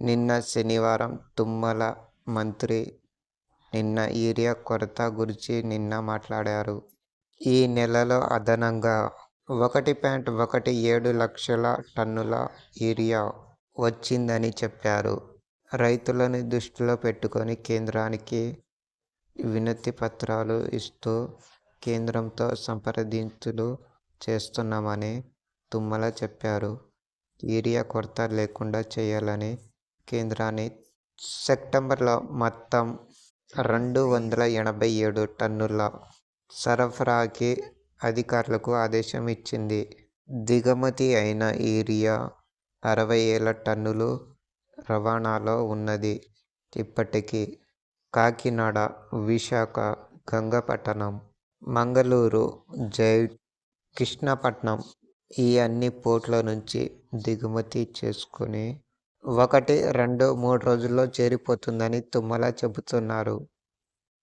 నిన్న శనివారం తుమ్మల మంత్రి నిన్న యూరియా కొరత గురించి నిన్న మాట్లాడారు. ఈ నెలలో అదనంగా ఒకటి పాయింట్ ఒకటి ఏడు లక్షల టన్నుల యూరియా వచ్చిందని చెప్పారు. రైతులను దృష్టిలో పెట్టుకొని కేంద్రానికి వినతి పత్రాలు ఇస్తూ కేంద్రంతో సంప్రదింపులు చేస్తున్నామని తుమ్మల చెప్పారు. యూరియా కొరత లేకుండా చేయాలని కేంద్రాన్ని సెప్టెంబర్లో మొత్తం రెండు వందల ఎనభై ఏడు టన్నుల సరఫరాకి అధికారులకు ఆదేశం ఇచ్చింది. దిగుమతి అయిన యూరియా అరవై వేల టన్నులు రవాణాలో ఉన్నది. ఇప్పటికీ కాకినాడ విశాఖ గంగపట్టణం మంగళూరు జై కృష్ణపట్నం ఈ అన్ని పోర్ట్ల నుంచి దిగుమతి చేసుకుని ఒకటి రెండు మూడు రోజుల్లో చేరిపోతుందని తుమ్మల చెబుతున్నారు.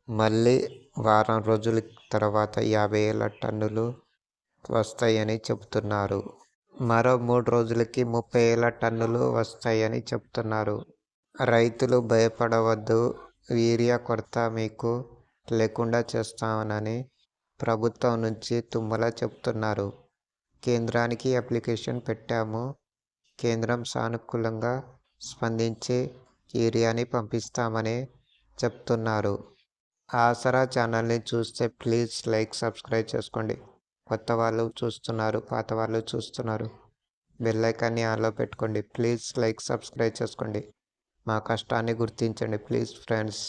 మళ్ళీ వారం రోజుల తర్వాత యాభై వేల టన్నులు వస్తాయని చెబుతున్నారు. మరో మూడు రోజులకి ముప్పై వేల టన్నులు వస్తాయని చెప్తున్నారు రైతులు భయపడవద్దు యూరియా కొరత మీకు లేకుండా చేస్తామని ప్రభుత్వం నుంచి తుమ్మల చెప్తున్నారు కేంద్రానికి అప్లికేషన్ పెట్టాము. కేంద్రం సానుకూలంగా స్పందించి యూరియాని పంపిస్తామని చెప్తున్నారు. ఆసరా ఛానల్ని చూస్తే ప్లీజ్ లైక్ సబ్స్క్రైబ్ చేసుకోండి. కొత్త వాళ్ళు చూస్తున్నారు పాత వాళ్ళు చూస్తున్నారు. బెల్ ఐకాన్ని ఆన్లో పెట్టుకోండి. ప్లీజ్ లైక్ సబ్స్క్రైబ్ చేసుకోండి. మా కష్టాన్ని గుర్తించండి ప్లీజ్ ఫ్రెండ్స్.